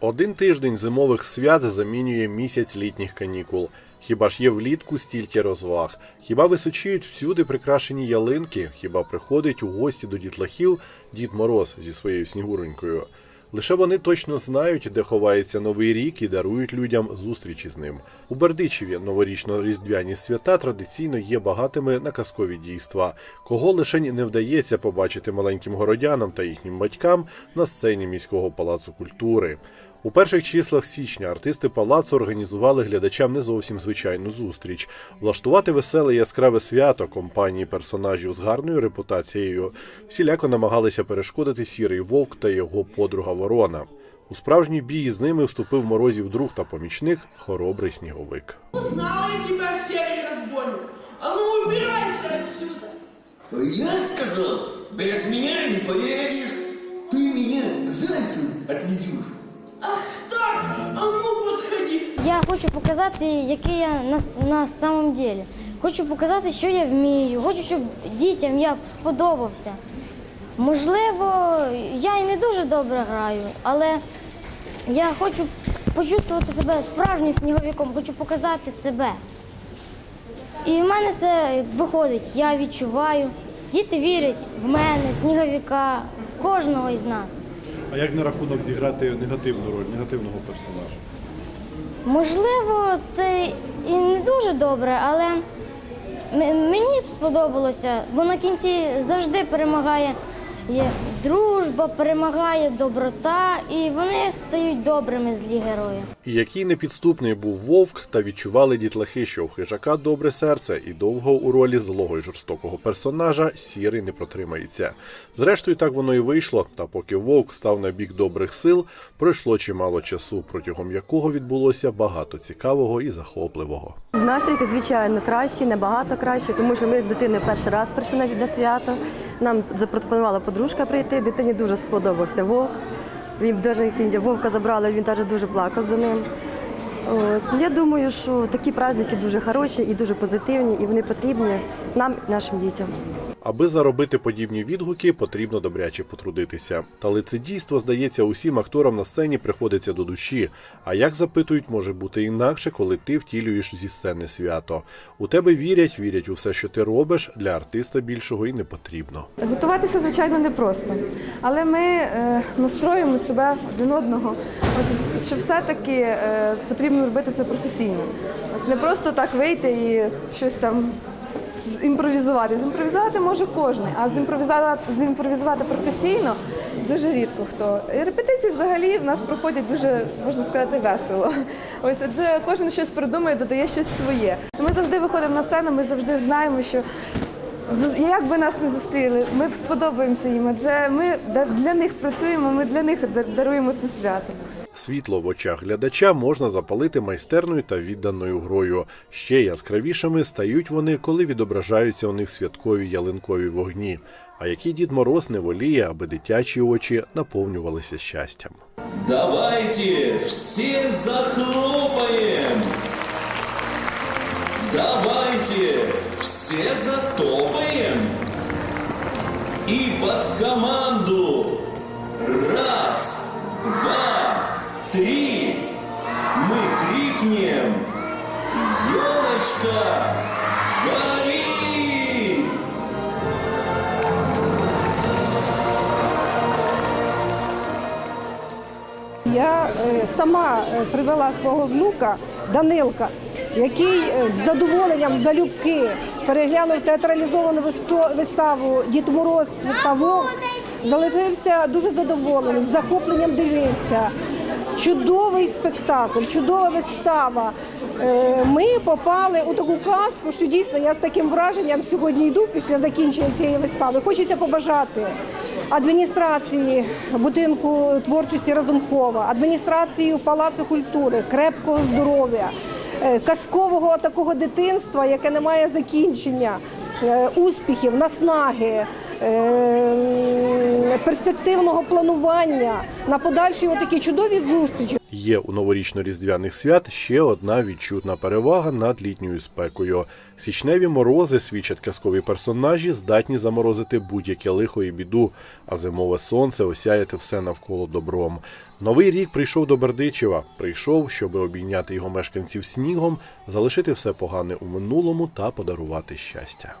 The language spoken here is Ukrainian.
Один тиждень зимових свят замінює місяць літніх канікул. Хіба ж є влітку стільки розваг? Хіба височіють всюди прикрашені ялинки? Хіба приходить у гості до дітлахів Дід Мороз зі своєю снігуренькою? Лише вони точно знають, де ховається новий рік і дарують людям зустрічі з ним. У Бердичеві новорічно-різдвяні свята традиційно є багатими на казкові дійства, кого лише не вдається побачити маленьким городянам та їхнім батькам на сцені міського палацу культури. У перших числах січня артисти палацу організували глядачам не зовсім звичайну зустріч влаштувати веселе яскраве свято компанії персонажів з гарною репутацією. Всіляко намагалися перешкодити сірий вовк та його подруга Ворона. У справжній бій з ними вступив морозів друг та помічник хоробрий сніговик. Узнала я тебя, серый разбойник. А ну убирайся отсюда. Я сказал, без меня не. Ты меня к зайцу отвезешь. Ах так, а ну подходи. Я хочу показати, який я на, на самом деле. Хочу показати, що я вмію. Хочу, щоб дітям я сподобався. Можливо, я і не дуже добре граю, але я хочу почувствувати себе справжнім сніговиком, хочу показати себе. І в мене це виходить, я відчуваю. Діти вірять в мене, в сніговика, в кожного із нас. Як на рахунок зіграти негативну роль, негативного персонажа? Можливо, це і не дуже добре, але мені б сподобалося, бо на кінці завжди перемагає дружба, перемагає доброта, і вони стають добрими злі герої. І який непідступний був вовк, та відчували дітлахи, що у хижака добре серце, і довго у ролі злого й жорстокого персонажа сірий не протримається. Зрештою, так воно і вийшло. Та поки вовк став на бік добрих сил, пройшло чимало часу, протягом якого відбулося багато цікавого і захопливого. Настрій, звичайно, кращий, набагато кращий, тому що ми з дитиною перший раз прийшли на на свято. Нам запропонувала подружка прийти. Дитині дуже сподобався вовк. Він дуже вовка забрали, він теж дуже плакав за ним. От. Я думаю, що такі праздники дуже хороші і дуже позитивні, і вони потрібні нам, нашим дітям. Аби заробити подібні відгуки, потрібно добряче потрудитися. Та лицедійство, здається, усім акторам на сцені приходиться до душі. А як запитують, може бути інакше, коли ти втілюєш зі сцени свято. У тебе вірять, вірять у все, що ти робиш. Для артиста більшого і не потрібно. Готуватися, звичайно, непросто, але ми е, настроюємо себе один одного, ось, що все-таки е, потрібно робити це професійно. Ось не просто так вийти і щось там імпровізувати. Зімпровізувати може кожен, а зімпровізувати, зімпровізувати професійно дуже рідко хто. І репетиції взагалі в нас проходять дуже, можна сказати, весело. Ось адже кожен щось придумує, додає щось своє. Ми завжди виходимо на сцену, ми завжди знаємо, що Як би нас не зустріли, ми сподобаємося їм, адже ми для них працюємо, ми для них да- даруємо це свято. Світло в очах глядача можна запалити майстерною та відданою грою. Ще яскравішими стають вони, коли відображаються у них святкові ялинкові вогні. А який дід Мороз не воліє, аби дитячі очі наповнювалися щастям. Давайте все захлопаем. Давайте все затопаем. И под команду раз, Я е, сама е, привела свого внука Данилка, який е, з задоволенням залюбки переглянув театралізовану виставу Дід Мороз та Вовк. Залишився дуже задоволений, з захопленням дивився. Чудовий спектакль, чудова вистава. Ми попали у таку казку, що дійсно я з таким враженням сьогодні йду після закінчення цієї вистави. Хочеться побажати адміністрації будинку творчості Разумкова, адміністрації Палацу культури, крепкого здоров'я, е, казкового такого дитинства, яке не має закінчення, е, успіхів, наснаги. Е, Перспективного планування на подальші отакі чудові зустрічі. Є у новорічно-різдвяних свят ще одна відчутна перевага над літньою спекою. Січневі морози свідчать казкові персонажі, здатні заморозити будь-яке лихо і біду, а зимове сонце осяяти все навколо добром. Новий рік прийшов до Бердичева. Прийшов, щоб обійняти його мешканців снігом, залишити все погане у минулому та подарувати щастя.